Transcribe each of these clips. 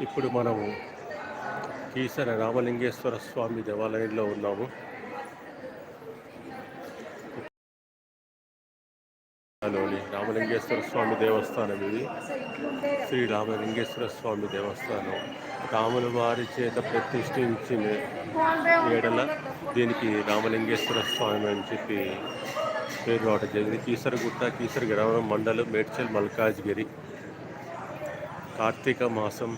ఇప్పుడు మనము కీసర రామలింగేశ్వర స్వామి దేవాలయంలో ఉన్నాము. లోని రామలింగేశ్వర స్వామి దేవస్థానం ఇది. శ్రీ రామలింగేశ్వర స్వామి దేవస్థానం. రాముల వారి చేత ప్రతిష్ఠించిన ఏడల దీనికి రామలింగేశ్వర స్వామి అని చెప్పి పేరు రావడం జరిగింది. కీసరగుట్ట గ్రామం మండలం మేడ్చల్ మల్కాజ్గిరి. కార్తీక మాసం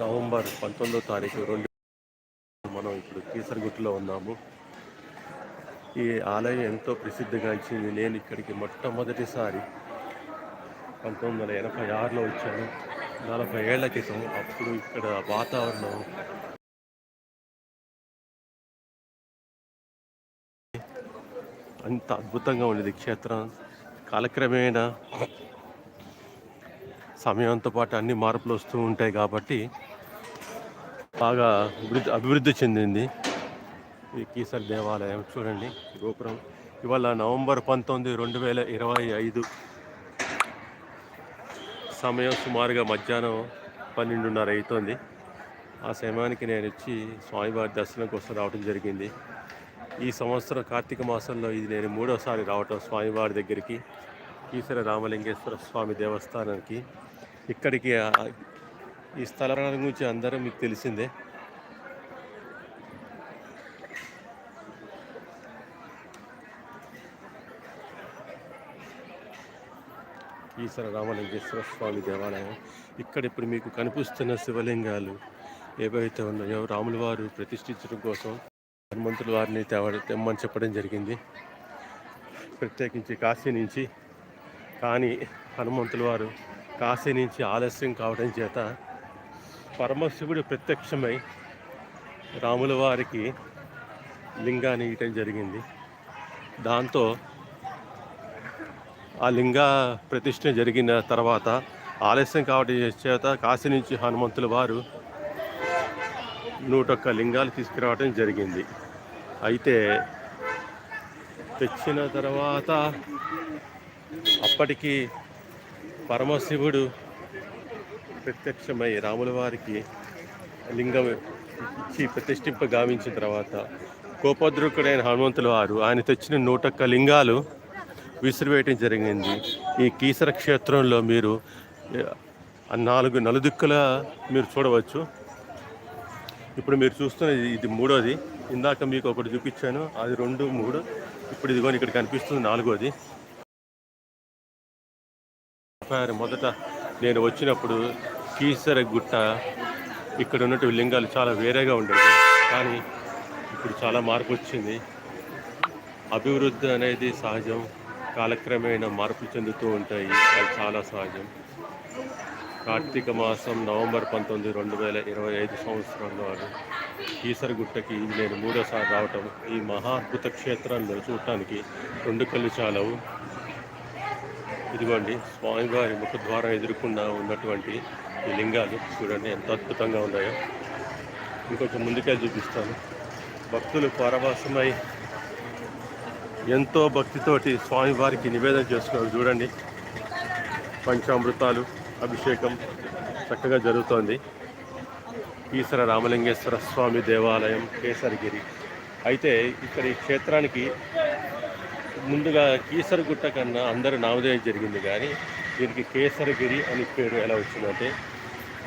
నవంబర్ పంతొమ్మిదో తారీఖు రెండు మనం ఇప్పుడు కీసరగుట్టులో ఉన్నాము. ఈ ఆలయం ఎంతో ప్రసిద్ధిగాంచింది నేను ఇక్కడికి మొట్టమొదటిసారి పంతొమ్మిది వందల ఎనభై ఆరులో వచ్చాను. నలభై ఏళ్ళ క్రితం అప్పుడు ఇక్కడ వాతావరణం అంత అద్భుతంగా ఉండేది. క్షేత్రం కాలక్రమేణా సమయంతో పాటు అన్ని మార్పులు వస్తూ ఉంటాయి కాబట్టి బాగా అభివృద్ధి అభివృద్ధి చెందింది. ఈ కీసర్ దేవాలయం చూడండి గోపురం. ఇవాళ నవంబర్ పంతొమ్మిది రెండు వేల ఇరవై ఐదు. సమయం సుమారుగా మధ్యాహ్నం పన్నెండున్నర అవుతుంది ఆ సమయానికి నేను వచ్చి స్వామివారి దర్శనం కోసం రావడం జరిగింది. ఈ సంవత్సరం కార్తీక మాసంలో ఇది నేను మూడోసారి రావటం స్వామివారి దగ్గరికి ఈశ్వర రామలింగేశ్వర స్వామి దేవస్థానానికి. ఇక్కడికి ఈ స్థలం గురించి అందరూ మీకు తెలిసిందే. ఈశ్వర రామలింగేశ్వర స్వామి దేవాలయం ఇక్కడ ఇప్పుడు మీకు కనిపిస్తున్న శివలింగాలు ఏవైతే ఉన్నాయో రాముల వారు ప్రతిష్ఠించడం కోసం హనుమంతుల వారిని తేవ తెమ్మని చెప్పడం జరిగింది. ప్రత్యేకించి కాశీ నుంచి కానీ హనుమంతుల వారు కాశీ నుంచి ఆలస్యం కావడం చేత పరమశివుడు ప్రత్యక్షమై రాముల వారికి లింగాన్ని ఇవ్వటం జరిగింది. దాంతో ఆ లింగ ప్రతిష్ఠ జరిగిన తర్వాత ఆలస్యం కావడం చేత కాశీ నుంచి హనుమంతుల వారు నూటొక్క లింగాలు తీసుకురావడం జరిగింది. అయితే తెచ్చిన తర్వాత అప్పటికి పరమశివుడు ప్రత్యక్షమై రాముల వారికి లింగం ఇచ్చి ప్రతిష్ఠింప గావించిన తర్వాత కోపద్రుకుడైన హనుమంతుల వారు ఆయన తెచ్చిన నూటొక్క లింగాలు విసిరివేయటం జరిగింది. ఈ కీసర క్షేత్రంలో మీరు నాలుగు నలుదిక్కుల మీరు చూడవచ్చు. ఇప్పుడు మీరు చూస్తున్నది ఇది- ఇది మూడోది. ఇందాక మీకు ఒకటి చూపించాను. అది రెండు మూడు. ఇప్పుడు ఇదిగోని ఇక్కడ కనిపిస్తుంది నాలుగోది. చెప్పారు మొదట నేను వచ్చినప్పుడు కీసర గుట్ట ఇక్కడ ఉన్నట్టు లింగాలు చాలా వేరేగా ఉండేవి. కానీ ఇప్పుడు చాలా మార్పు వచ్చింది. అభివృద్ధి అనేది సహజం. కాలక్రమేణా మార్పులు చెందుతూ ఉంటాయి. అది చాలా సహజం. కార్తీక మాసం నవంబర్ పంతొమ్మిది రెండు వేల ఇరవై ఐదు సంవత్సరంలో కీసరగుట్టకి నేను మూడోసారి రావటం. ఈ మహా అద్భుత క్షేత్రాన్ని చూడటానికి రెండు కళ్ళు చాలవు. ఇదిగోండి స్వామివారి ముఖద్వారం ఎదుర్కొన్న ఉన్నటువంటి ఈ లింగాలు చూడండి ఎంత అద్భుతంగా ఉన్నాయో. ఇంకొంచెం ముందుకే చూపిస్తాను. భక్తులు పరవాసమై ఎంతో భక్తితోటి స్వామివారికి నివేదన చేసుకున్నారు. చూడండి పంచామృతాలు అభిషేకం చక్కగా జరుగుతోంది. ఈశ్వర రామలింగేశ్వర స్వామి దేవాలయం కేసరిగిరి. అయితే ఇక్కడ ఈ క్షేత్రానికి ముందుగా కీసరగుట్ట కన్నా అందరూ నామధేయం జరిగింది కానీ దీనికి కేసరగిరి అని పేరు ఎలా వచ్చిందంటే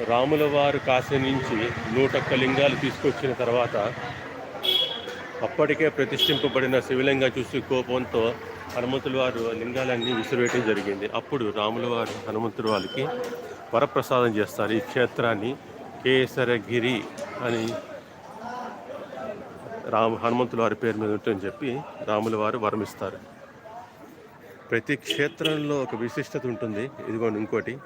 రాముల వారు కాశీ నుంచి నూటొక్క లింగాలు తీసుకొచ్చిన తర్వాత అప్పటికే ప్రతిష్ఠింపబడిన శివలింగం చూసి కోపంతో హనుమంతుల వారు లింగాలన్నీ విసిరివేయటం జరిగింది. అప్పుడు రాముల వారు హనుమంతుల వారికి వరప్రసాదం చేస్తారు. ఈ క్షేత్రాన్ని కేసరగిరి అని రామ హనుమంతుల వారి పేరు మీద ఉంటుందని చెప్పి రాముల వారు వరమిస్తారు. ప్రతి క్షేత్రంలో ఒక విశిష్టత ఉంటుంది. ఇదిగోండి ఇంకోటి.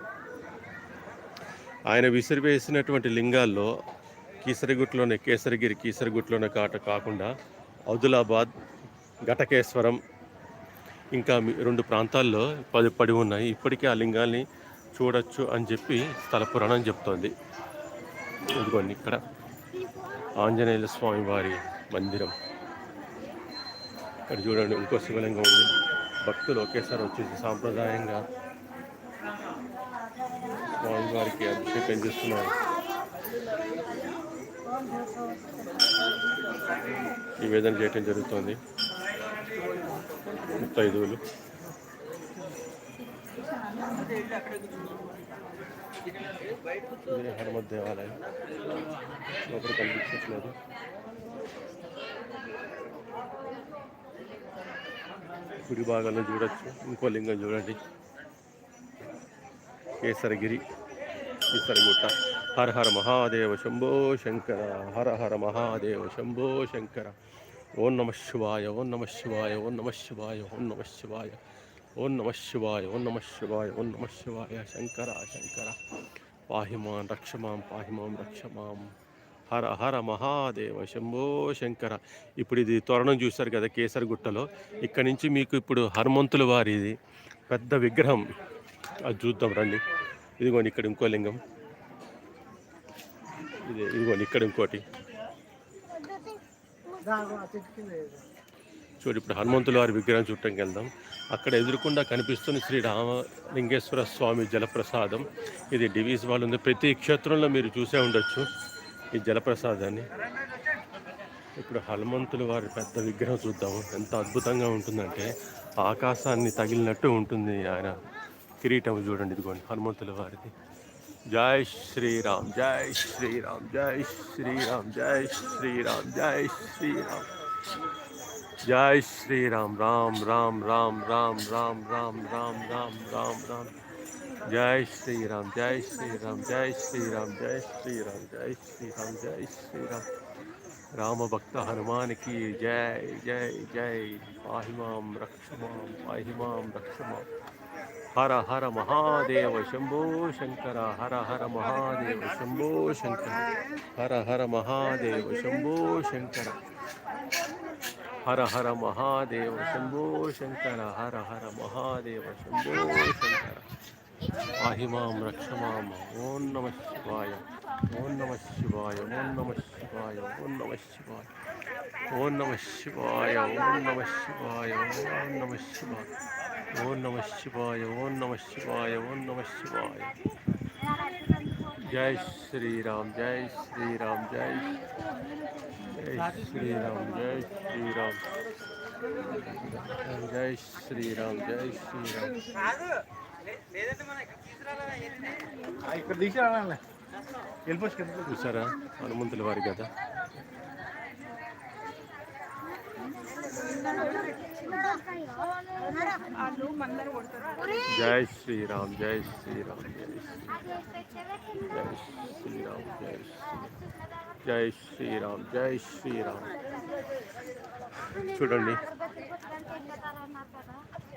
ఆయన విసిరివేసినటువంటి లింగాల్లో కీసరిగుట్లోనే కేసరిగిరి కీసరిగుట్లోనే కాట కాకుండా ఔదులాబాద్ ఘటకేశ్వరం ఇంకా రెండు ప్రాంతాల్లో పది పడి ఉన్నాయి. ఇప్పటికీ ఆ లింగాల్ని చూడొచ్చు అని చెప్పి స్థల పురాణం చెప్తోంది. ఇదిగోండి ఇక్కడ. ఆంజనేయుల స్వామి వారి మందిరం. ఇక్కడ చూడండి ఇంకో శివలింగం ఉంది. భక్తులు ఒకేసారి వచ్చేసి సాంప్రదాయంగా స్వామివారికి అభిషేకం చేస్తున్నారు. నివేదన చేయటం జరుగుతోంది. ముత్తైదువులు ఇదే హనుమత్ దేవాలయం. లోపల కనిపించట్లేదు కుడి భాగంలో చూడొచ్చు ఇంకో లింగం చూడండి. కేసరగిరి కేసరగుట్ట హర హర మహాదేవ శంభో శంకర హర హర మహాదేవ శంభో శంకర. ఓం నమ శివాయ ఓం నమ శివాయ ఓం నమ శివాయ ఓం నమ శివాయ. ఓం నమ శివాయ ఓం నమ శివాయ ఓం నమ శివాయ. శంకర శంకర. పాహిమాం రక్షమాం పాహిమాం రక్షమాం. హర హర మహాదేవ శంభో శంకర. ఇప్పుడు ఇది తోరణం చూశారు కదా కేసరగుట్టలో ఇక్కడ నుంచి మీకు ఇప్పుడు హనుమంతుల వారిది పెద్ద విగ్రహం. అది చూద్దాం రండి. ఇదిగోండి ఇక్కడ ఇంకో లింగం. ఇది ఇదిగోండి ఇక్కడ ఇంకోటి. చూడు ఇప్పుడు హనుమంతుల వారి విగ్రహం చుట్టంకి వెళ్దాం. అక్కడ ఎదురుకుండా కనిపిస్తున్న శ్రీ రామలింగేశ్వర స్వామి జలప్రసాదం. ఇది డివీస్ వాళ్ళు ఉంది. ప్రతి క్షేత్రంలో మీరు చూసే ఉండొచ్చు. ఈ జలప్రసాదాన్ని ఇప్పుడు హనుమంతుల వారి పెద్ద విగ్రహం చూద్దాము ఎంత అద్భుతంగా ఉంటుందంటే ఆకాశాన్ని తగిలినట్టు ఉంటుంది ఆయన కిరీటం చూడండి ఇదిగోండి హనుమంతుల వారిది జై శ్రీరామ్ జై శ్రీరామ్ జై శ్రీరామ్ జై శ్రీరామ్ జై శ్రీరామ్ జై శ్రీరామ్ రామ్ రామ్ రామ్ రామ్ రామ్ రామ్ రామ్ రామ్ రామ్ రామ్ जय श्री राम, जय श्री राम, जय श्री राम, जय श्री राम, जय श्री राम, जय श्री राम। राम भक्त हनुमान की जय जय जय। पाहिमाम रक्षमाम पाहिमाम रक्षमाम हर हर महादेव शंभो शंकर, हर हर महादेव शंभो शंकर। हर हर महादेव शंभो शंकर। हर हर महादेव शंभो शंकर, हर हर महादेव शंभो शंकर। పాహిమాం రక్షమాం ఓం నమ శివాయ ఓం నమ శివాయ ఓం నమ శివాయ ఓం నమ శివాయ ఓం నమ శివాయ ఓం నమ శివాయ ఓం నమ శివాయ ఓం నమ శివాయ ఓం నమ శివాయ ఓం నమ శివాయ జై శ్రీరామ్ జై శ్రీరామ్ జై జై శ్రీరామ్ జై శ్రీరామ్ జై శ్రీరామ్ జై శ్రీరామ్ ఇక్కడ తీసుకురావాలి? వెళ్ళిపోవచ్చు కదా చూసారా? హనుమంతుల వారి కదా జై శ్రీరామ్ జై శ్రీరామ్ జై శ్రీరామ్ జై శ్రీరామ్ జై శ్రీరామ్ జై శ్రీరామ్. చూడండి.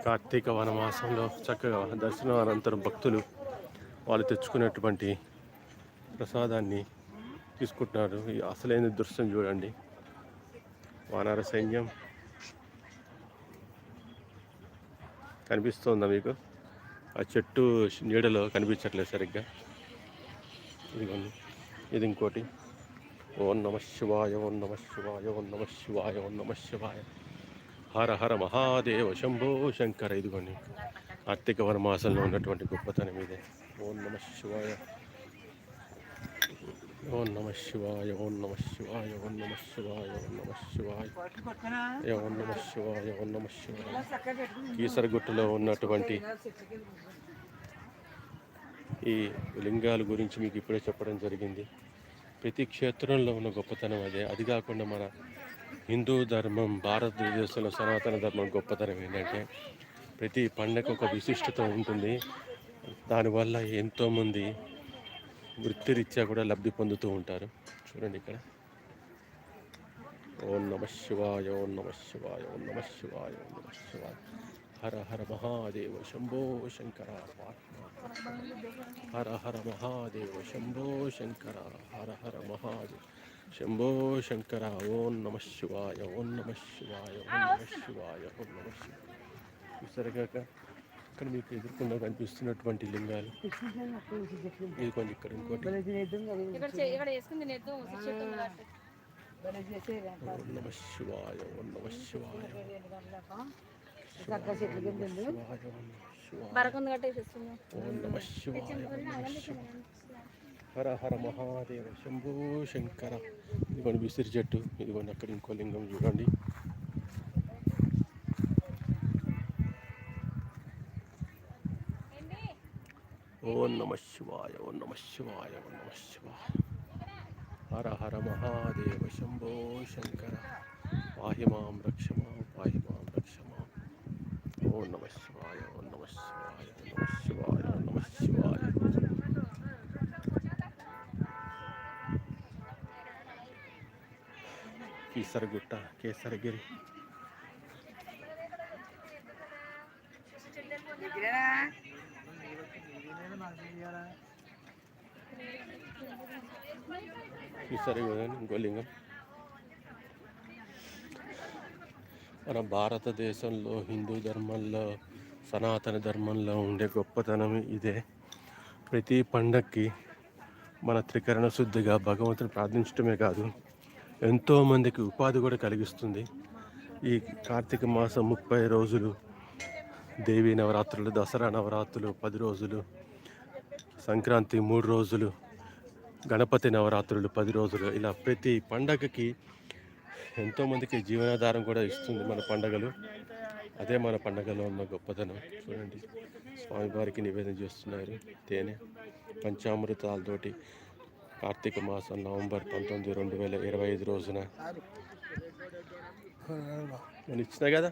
కార్తీక వనమాసంలో చక్కగా దర్శనం అనంతరం భక్తులు వాళ్ళు తెచ్చుకున్నటువంటి ప్రసాదాన్ని తీసుకుంటున్నారు. ఈ అసలైన దృశ్యం చూడండి. వానర సైన్యం కనిపిస్తుందా మీకు? ఆ చెట్టు నీడలో కనిపించట్లేదు సరిగ్గా. ఇదిగోండి. ఇది ఇంకోటి. ఓం నమ శివాయ ఓం నమ శివాయ ఓం నమ శివాయ ఓం నమ శివాయ. హర హర మహాదేవ శంభో శంకర. ఇదిగోండి కార్తీక వనమాసంలో ఉన్నటువంటి గొప్పతనం ఇదే. ఓం నమ శివాయ. ఓం నమ శివాయ ఓం నమ శివాయ ఓం నమ శివాయ ఓం నమ శివాయ. ఓం నమ శివాయ ఓం నమ శివాయ. కీసరగుట్టులో ఉన్నటువంటి ఈ లింగాల గురించి మీకు ఇప్పుడే చెప్పడం జరిగింది. ప్రతి క్షేత్రంలో ఉన్న గొప్పతనం అదే. అది కాకుండా మన హిందూ ధర్మం భారతదేశంలో సనాతన ధర్మం గొప్పతనం ఏంటంటే ప్రతి పండగ ఒక విశిష్టత ఉంటుంది. దానివల్ల ఎంతోమంది వృత్తిరీత్యా కూడా లబ్ధి పొందుతూ ఉంటారు. చూడండి ఇక్కడ. ఓం నమ శివాయ ఓం నమ శివాయ ఓం నమ శివాయ ఓం నమ శివాయ. హర హర మహాదేవ శంభో శంకర హర హర మహాదేవ శంభో శంకర. హర హర మహాదేవ. శంభో శంకర ఓం నమ శివాయ ఓం నమ శివాయ ఓం నమ శివాయ ఓం నమ శివాయ. చూసారుగాక ఇక్కడ మీకు ఎదుర్కొండా కనిపిస్తున్నటువంటి లింగాలు. ఇది కొంచెం ఇక్కడ ఇంకోటి. ఓం నమ శివాయ ఓం నమ శివాయ. శివాయ ఓం నమ శివాయ. హర హర మహాదేవ శంభూ శంకర. ఇదిగోండి విసిరి చెట్టు ఇదిగోండి అక్కడ ఇంకో లింగం చూడండి. ఓం నమ శివాయ ఓం నమ శివాయ ఓం నమ శివాయ. హర హర మహాదేవ శంభో శంకర. పాహి మాం రక్ష మాం పాహి మాం రక్ష ఓం నమ శివాయ ఓం నమ శివాయ నమ శివాయ నమ శివాయ. కీసరగుట్ట కేసరగిరి. కీసరగుట్ట ఇంకో లింగం మన భారతదేశంలో హిందూ ధర్మంలో సనాతన ధర్మంలో ఉండే గొప్పతనం ఇదే. ప్రతి పండక్కి మన త్రికరణ శుద్ధిగా భగవంతుని ప్రార్థించడమే కాదు ఎంతోమందికి ఉపాధి కూడా కలిగిస్తుంది. ఈ కార్తీక మాసం ముప్పై రోజులు దేవీ నవరాత్రులు దసరా నవరాత్రులు పది రోజులు సంక్రాంతి మూడు రోజులు గణపతి నవరాత్రులు పది రోజులు ఇలా ప్రతి పండగకి ఎంతోమందికి జీవనాధారం కూడా ఇస్తుంది మన పండగలు. అదే మన పండగలో ఉన్న గొప్పతనం. చూడండి స్వామివారికి నివేదన చేస్తున్నారు తేనె పంచామృతాలతోటి కార్తీక మాసం నవంబర్ పంతొమ్మిది రెండు వేల ఇరవై ఐదు రోజున. నేను ఇచ్చిన కదా.